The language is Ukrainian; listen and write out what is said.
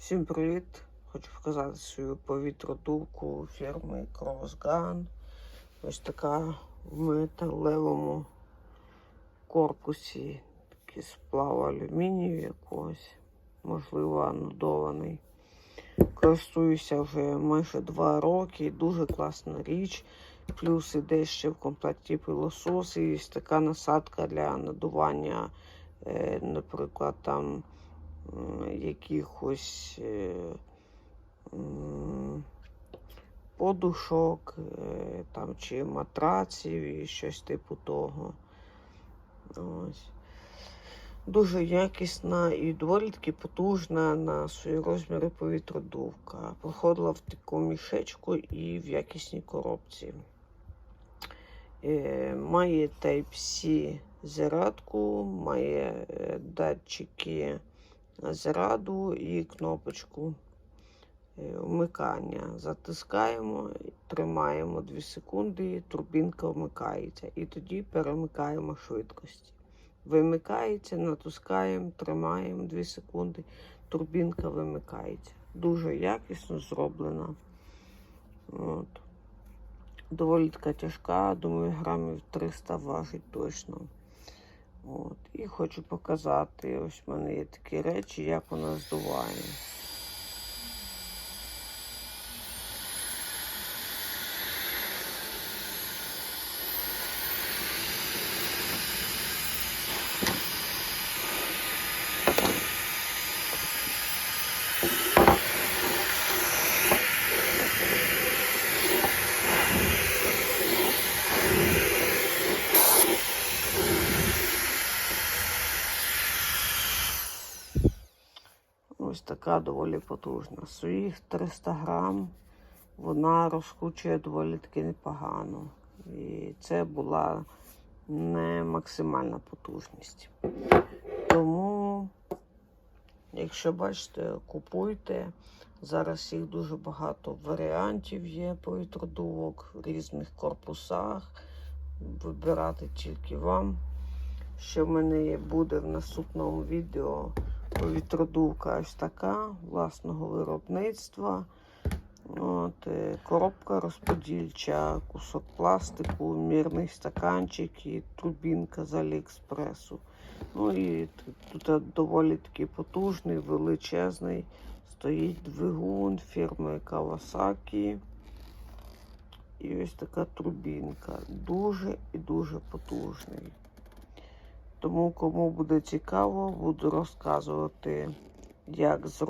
Всім привіт! Хочу показати свою повітродувку фірми Crossgun. Ось така в металевому корпусі, такий сплав алюмінію якогось, можливо, анодований. Користуюся вже майже два роки. Дуже класна річ. Плюс іде ще в комплекті пилосос і така насадка для надування, е, наприклад, там якихось е, подушок е, там, чи матраців і щось типу того. Ось. Дуже якісна і доволі таки потужна на свої розміри повітродувка. Проходила в таку мішечку і в якісній коробці. Е, має Type-C зарядку, має е, датчики заряду і кнопочку е, вмикання. Затискаємо, тримаємо 2 секунди, турбінка вмикається. І тоді перемикаємо швидкості. Вимикається, натискаємо, тримаємо 2 секунди, турбінка вимикається. Дуже якісно зроблена. От. Доволі така тяжка, думаю, грамів 300 важить точно. От. І хочу показати, ось в мене є такі речі, як вона здуває. Ось така доволі потужна. Своїх 300 грам вона розкручує доволі таки непогано. І це була не максимальна потужність. Тому, якщо бачите, купуйте. Зараз їх дуже багато варіантів є повітродувок в різних корпусах. Вибирати тільки вам. Що в мене буде в наступному відео повітродувка ось така власного виробництва. От, е, коробка розподільча, кусок пластику, мірний стаканчик і турбінка з Аліекспресу. Ну і тут доволі такий потужний, величезний. Стоїть двигун фірми Kawasaki. І ось така турбінка. Дуже і дуже потужний. Тому, кому буде цікаво, буду розказувати, як зробити.